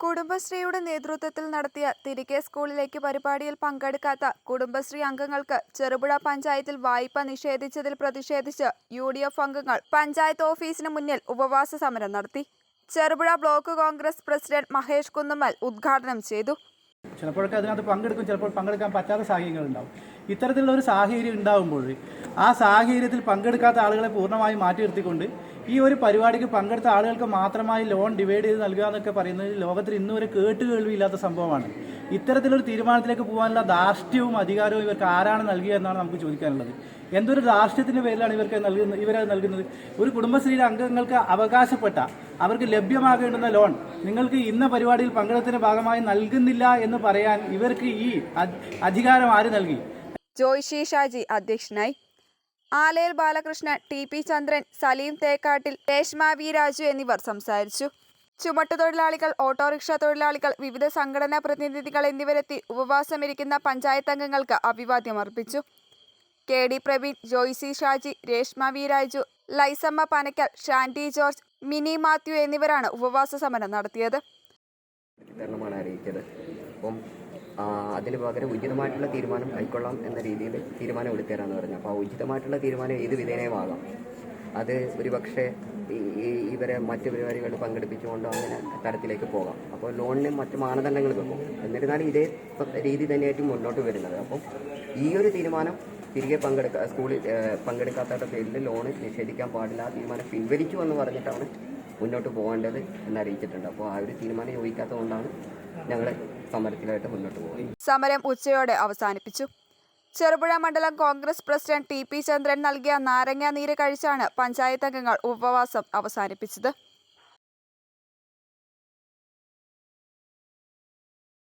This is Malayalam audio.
കുടുംബശ്രീയുടെ നേതൃത്വത്തിൽ നടത്തിയ തിരികെ സ്കൂളിലേക്ക് പരിപാടിയിൽ പങ്കെടുക്കാത്ത കുടുംബശ്രീ അംഗങ്ങൾക്ക് ചെറുപുഴ പഞ്ചായത്തിൽ വായ്പ നിഷേധിച്ചതിൽ പ്രതിഷേധിച്ച് യു ഡി എഫ് അംഗങ്ങൾ പഞ്ചായത്ത് ഓഫീസിന് മുന്നിൽ ഉപവാസ സമരം നടത്തി. ചെറുപുഴ ബ്ലോക്ക് കോൺഗ്രസ് പ്രസിഡന്റ് മഹേഷ് കുന്നുമ്മൽ ഉദ്ഘാടനം ചെയ്തു. ചിലപ്പോഴൊക്കെ അതിനകത്ത് പങ്കെടുക്കും ചിലപ്പോൾ പങ്കെടുക്കാൻ പറ്റാത്ത സാഹചര്യങ്ങൾ ഉണ്ടാവും ഇത്തരത്തിലുള്ള ഒരു സാഹചര്യം ഉണ്ടാകുമ്പോൾ ആ സാഹചര്യത്തിൽ പങ്കെടുക്കാത്ത ആളുകളെ പൂർണമായും മാറ്റി നിർത്തിക്കൊണ്ട് ഈ ഒരു പരിപാടിക്ക് പങ്കെടുത്ത ആളുകൾക്ക് മാത്രമായി ലോൺ ഡിവൈഡ് ചെയ്ത് നൽകുക എന്നൊക്കെ പറയുന്നത് ലോകത്തിൽ ഇന്നു വരെ കേട്ട് കേൾവിയില്ലാത്ത സംഭവമാണ്. ഇത്തരത്തിലൊരു തീരുമാനത്തിലേക്ക് പോകാനുള്ള ധാർഷ്ട്യവും അധികാരവും ഇവർക്ക് ആരാണ് നൽകിയ എന്നാണ് നമുക്ക് ചോദിക്കാനുള്ളത്. എന്തൊരു ധാർഷ്ട്യത്തിന്റെ പേരിലാണ് ഇവർക്ക് നൽകുന്നത് ഇവരത് നൽകുന്നത്? ഒരു കുടുംബശ്രീയുടെ അംഗങ്ങൾക്ക് അവകാശപ്പെട്ട അവർക്ക് ലഭ്യമാകേണ്ടുന്ന ലോൺ നിങ്ങൾക്ക് ഇന്ന പരിപാടിയിൽ പങ്കെടുത്തതിന്റെ ഭാഗമായി നൽകുന്നില്ല എന്ന് പറയാൻ ഇവർക്ക് ഈ അധികാരം ആര് നൽകി? ജോയ്ഷി ഷാജി അധ്യക്ഷനായി. Alayil Balakrishnan T P Chandran Saleem Thekkattil Reshma V Raju എന്നിവർ സംസാരിച്ചു. ചുമട്ടുതൊഴിലാളികൾ ഓട്ടോറിക്ഷ തൊഴിലാളികൾ വിവിധ സംഘടനാ പ്രതിനിധികൾ എന്നിവരെത്തി ഉപവാസമിരിക്കുന്ന പഞ്ചായത്ത് അംഗങ്ങൾക്ക് അഭിവാദ്യം അർപ്പിച്ചു. K D Praveen Joycy Shaji Reshma V Raju Laisamma Panackal Shandy George Mini Mathew എന്നിവരാണ് ഉപവാസ സമരം നടത്തിയത്. അതിന് പകരം ഉചിതമായിട്ടുള്ള തീരുമാനം കൈക്കൊള്ളാം എന്ന രീതിയിൽ തീരുമാനം എടുത്തേരാന്ന് പറഞ്ഞു. അപ്പോൾ ആ ഉചിതമായിട്ടുള്ള തീരുമാനം ഏത് വിധേനയുമാകാം അത് ഒരുപക്ഷെ ഇവരെ മറ്റു പരിപാടികൾ പങ്കെടുപ്പിച്ചുകൊണ്ടോ അങ്ങനെ തരത്തിലേക്ക് പോകാം. അപ്പോൾ ലോണിന് മറ്റു മാനദണ്ഡങ്ങൾ വെക്കും. എന്നിരുന്നാലും ഇതേ രീതി തന്നെയായിട്ട് മുന്നോട്ട് വരുന്നത്. അപ്പം ഈ ഒരു തീരുമാനം തിരികെ പങ്കെടുക്ക സ്കൂളിൽ പങ്കെടുക്കാത്തവരുടെ പേരിൽ ലോണ് നിഷേധിക്കാൻ പാടില്ല ആ തീരുമാനം പിൻവലിച്ചു എന്ന് പറഞ്ഞിട്ടാണ് മുന്നോട്ട് പോകേണ്ടത് എന്ന് അറിയിച്ചിട്ടുണ്ട്. അപ്പോൾ ആ ഒരു തീരുമാനം യോജിക്കാത്തതുകൊണ്ടാണ് ഞങ്ങൾ സമരത്തിലായിട്ട് മുന്നോട്ട് പോകുന്നത്. സമരം ഉച്ചയോടെ അവസാനിപ്പിച്ചു. ചെറുപുഴ മണ്ഡലം Congress president T P Chandran നൽകിയ നാരങ്ങ നീര് കഴിച്ചാണ് പഞ്ചായത്ത് അംഗങ്ങൾ ഉപവാസം അവസാനിപ്പിച്ചത്.